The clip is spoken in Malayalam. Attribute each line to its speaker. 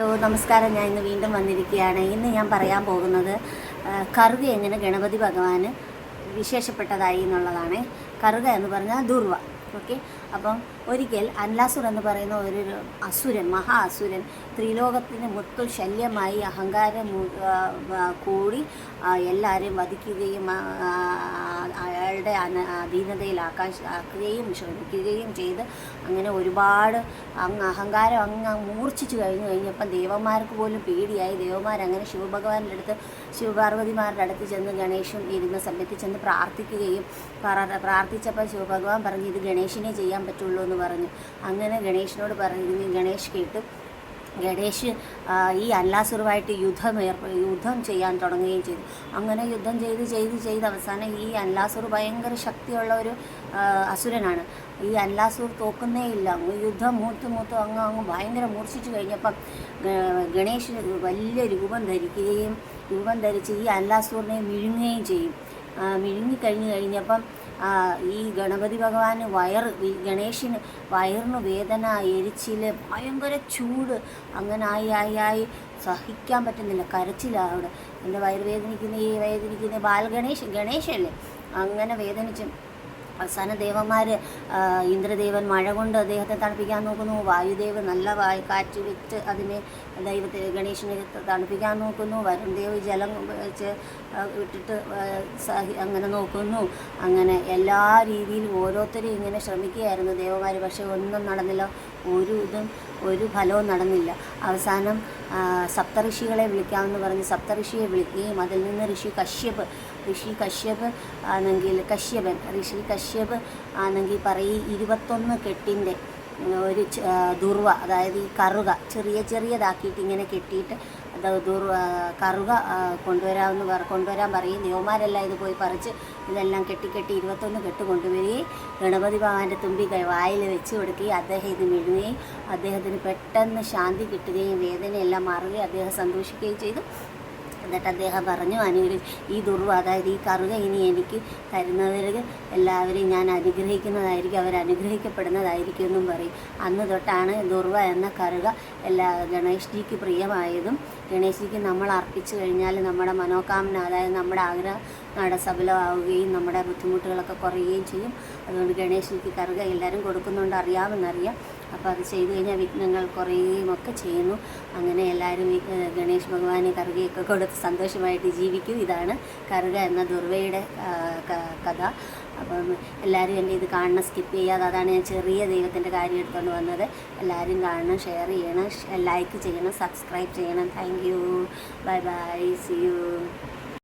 Speaker 1: ഹലോ നമസ്കാരം. ഞാൻ ഇന്ന് വീണ്ടും വന്നിരിക്കുകയാണ്. ഇന്ന് ഞാൻ പറയാൻ പോകുന്നത് കറുക എങ്ങനെ ഗണപതി ഭഗവാന് വിശേഷപ്പെട്ടതായി എന്നുള്ളതാണ്. കറുക എന്ന് പറഞ്ഞാൽ ദുർവ. ഓക്കെ അപ്പം ഒരിക്കൽ അൻലാസുർ എന്ന് പറയുന്ന ഒരു അസുരൻ മഹാ അസുരൻ ത്രിലോകത്തിന് മൊത്തം ശല്യമായി അഹങ്കാരം കൂടി എല്ലാവരെയും വധിക്കുകയും അയാളുടെ അധീനതയിൽ അധീനതയിലാക്കാൻ ആക്കുകയും ശ്രമിക്കുകയും ചെയ്ത് അങ്ങനെ ഒരുപാട് അങ്ങ് അഹങ്കാരം അങ്ങ് മൂർച്ഛിച്ചു കഴിഞ്ഞു കഴിഞ്ഞപ്പം ദേവന്മാർക്ക് പോലും പേടിയായി. ദേവന്മാരങ്ങനെ ശിവഭഗവാന്റെ അടുത്ത് ശിവപാർവതിമാരുടെ അടുത്ത് ചെന്ന് ഗണേശൻ ഇരുന്ന സമയത്ത് ചെന്ന് പ്രാർത്ഥിക്കുകയും പ്രാർത്ഥിച്ചപ്പോൾ ശിവഭഗവാൻ പറഞ്ഞു ഇത് ഗണേശിനെ ചെയ്യാൻ പറ്റുള്ളൂ എന്ന് പറഞ്ഞു. അങ്ങനെ ഗണേശനോട് പറഞ്ഞു ഗണേഷ് കേട്ട് ഗണേഷ് ഈ അല്ലാസുറുമായിട്ട് യുദ്ധം ഏർപ്പെ യുദ്ധം ചെയ്യാൻ തുടങ്ങുകയും ചെയ്തു. അങ്ങനെ യുദ്ധം ചെയ്ത് ചെയ്ത് ചെയ്ത് അവസാനം ഈ അല്ലാസുർ ഭയങ്കര ശക്തിയുള്ള ഒരു അസുരനാണ്. ഈ അല്ലാസുർ തോക്കുന്നേ ഇല്ല. യുദ്ധം മൂത്ത് മൂത്ത് അങ്ങ് അങ്ങ് ഭയങ്കര മൂർച്ഛിച്ചു കഴിഞ്ഞപ്പം ഗണേഷ് വലിയ രൂപം ധരിക്കുകയും രൂപം ധരിച്ച് ഈ അല്ലാസൂറിനെ വിഴുങ്ങുകയും ചെയ്യും. ആ, വിഴുങ്ങിക്കഴിഞ്ഞ് കഴിഞ്ഞപ്പം ഈ ഗണപതി ഭഗവാന് വയറ് ഈ ഗണേശന് വയറിന് വേദന എരിച്ചിൽ ഭയങ്കര ചൂട് അങ്ങനെ ആയി ആയി ആയി സഹിക്കാൻ പറ്റുന്നില്ല. കരച്ചിലാണ് അവിടെ. എന്റെ വയറ് വേദനിക്കുന്ന ഈ വേദനിക്കുന്ന ബാലഗണേഷ് ഗണേശല്ലേ? അങ്ങനെ വേദനിച്ച് അവസാന ദേവന്മാർ ഇന്ദ്രദേവൻ മഴ കൊണ്ട് അദ്ദേഹത്തെ തണുപ്പിക്കാൻ നോക്കുന്നു. വായുദേവ് നല്ല വായു കാറ്റ് വിറ്റ് അതിനെ ദൈവത്തെ ഗണേശനെ തണുപ്പിക്കാൻ നോക്കുന്നു. വരുൺദേവ് ജലം വെച്ച് വിട്ടിട്ട് അങ്ങനെ നോക്കുന്നു. അങ്ങനെ എല്ലാ രീതിയിലും ഓരോരുത്തരും ഇങ്ങനെ ശ്രമിക്കുകയായിരുന്നു ദേവന്മാർ പക്ഷേ ഒന്നും നടന്നില്ല. ഒരു ഇതും ഒരു ഫലവും നടന്നില്ല. അവസാനം സപ്തഋഷികളെ വിളിക്കാമെന്ന് പറഞ്ഞ് സപ്തഋഷിയെ വിളിക്കുകയും അതിൽ നിന്ന് ഋഷി കശ്യപ് ഋഷി കശ്യപ് ആണെങ്കിൽ കശ്യപൻ ഋഷി കശ്യപ് ആണെങ്കിൽ പറയും ഇരുപത്തൊന്ന് കെട്ടിന്റെ ഒരു ദുർവ അതായത് ഈ കറുക ചെറിയ ചെറിയതാക്കിയിട്ട് ഇങ്ങനെ കെട്ടിയിട്ട് അത് ദുർവ കറുക കൊണ്ടുവരാമെന്ന് കൊണ്ടുവരാൻ പറയും. ദേവന്മാരെല്ലാം ഇത് പോയി പറിച്ച് ഇതെല്ലാം കെട്ടിക്കെട്ടി കെട്ടി ഇരുപത്തൊന്ന് കെട്ട് കൊണ്ടുവരികയും ഗണപതി ഭഗവാന്റെ തുമ്പി വായിൽ വെച്ച് കൊടുക്കുകയും അദ്ദേഹം ഇത് മെഴുകുകയും അദ്ദേഹത്തിന് പെട്ടെന്ന് ശാന്തി കിട്ടുകയും വേദനയെല്ലാം മാറുകയും അദ്ദേഹം സന്തോഷിക്കുകയും ചെയ്തു. എന്നിട്ട് അദ്ദേഹം പറഞ്ഞു അനുഗ്രഹി ഈ ദുർവ അതായത് ഈ കറുക ഇനി എനിക്ക് തരുന്നവർ എല്ലാവരെയും ഞാൻ അനുഗ്രഹിക്കുന്നതായിരിക്കും അവർ അനുഗ്രഹിക്കപ്പെടുന്നതായിരിക്കും എന്നും പറയും. അന്ന് തൊട്ടാണ് ദുർവ എന്ന കറുക എല്ലാ ഗണേഷ്ജിക്ക് പ്രിയമായതും ഗണേഷ്ജിക്ക് നമ്മൾ അർപ്പിച്ചു കഴിഞ്ഞാൽ നമ്മുടെ മനോകാമന അതായത് നമ്മുടെ ആഗ്രഹം നമ്മുടെ സഫലമാവുകയും നമ്മുടെ ബുദ്ധിമുട്ടുകളൊക്കെ കുറയുകയും ചെയ്യും. അതുകൊണ്ട് ഗണേഷ്ജിക്ക് കറുക എല്ലാവരും കൊടുക്കുന്നുണ്ട് അറിയാമെന്നറിയാം അപ്പോൾ അത് ചെയ്തു കഴിഞ്ഞാൽ വിഘ്നങ്ങൾ കുറയുകയും ഒക്കെ ചെയ്യുന്നു. അങ്ങനെ എല്ലാവരും ഗണേഷ് ഭഗവാനെ കറുകയൊക്കെ കൊടുത്ത് സന്തോഷമായിട്ട് ജീവിക്കും. ഇതാണ് കറുക എന്ന ദുർവയുടെ കഥ. അപ്പം എല്ലാവരും എന്റെ ഇത് കാണണം സ്കിപ്പ് ചെയ്യാതെ അതാണ് ഞാൻ ചെറിയ ദൈവത്തിന്റെ കാര്യം എടുത്തുകൊണ്ട് വന്നത്. എല്ലാവരും കാണണം ഷെയർ ചെയ്യണം ലൈക്ക് ചെയ്യണം സബ്സ്ക്രൈബ് ചെയ്യണം. Thank you bye bye see you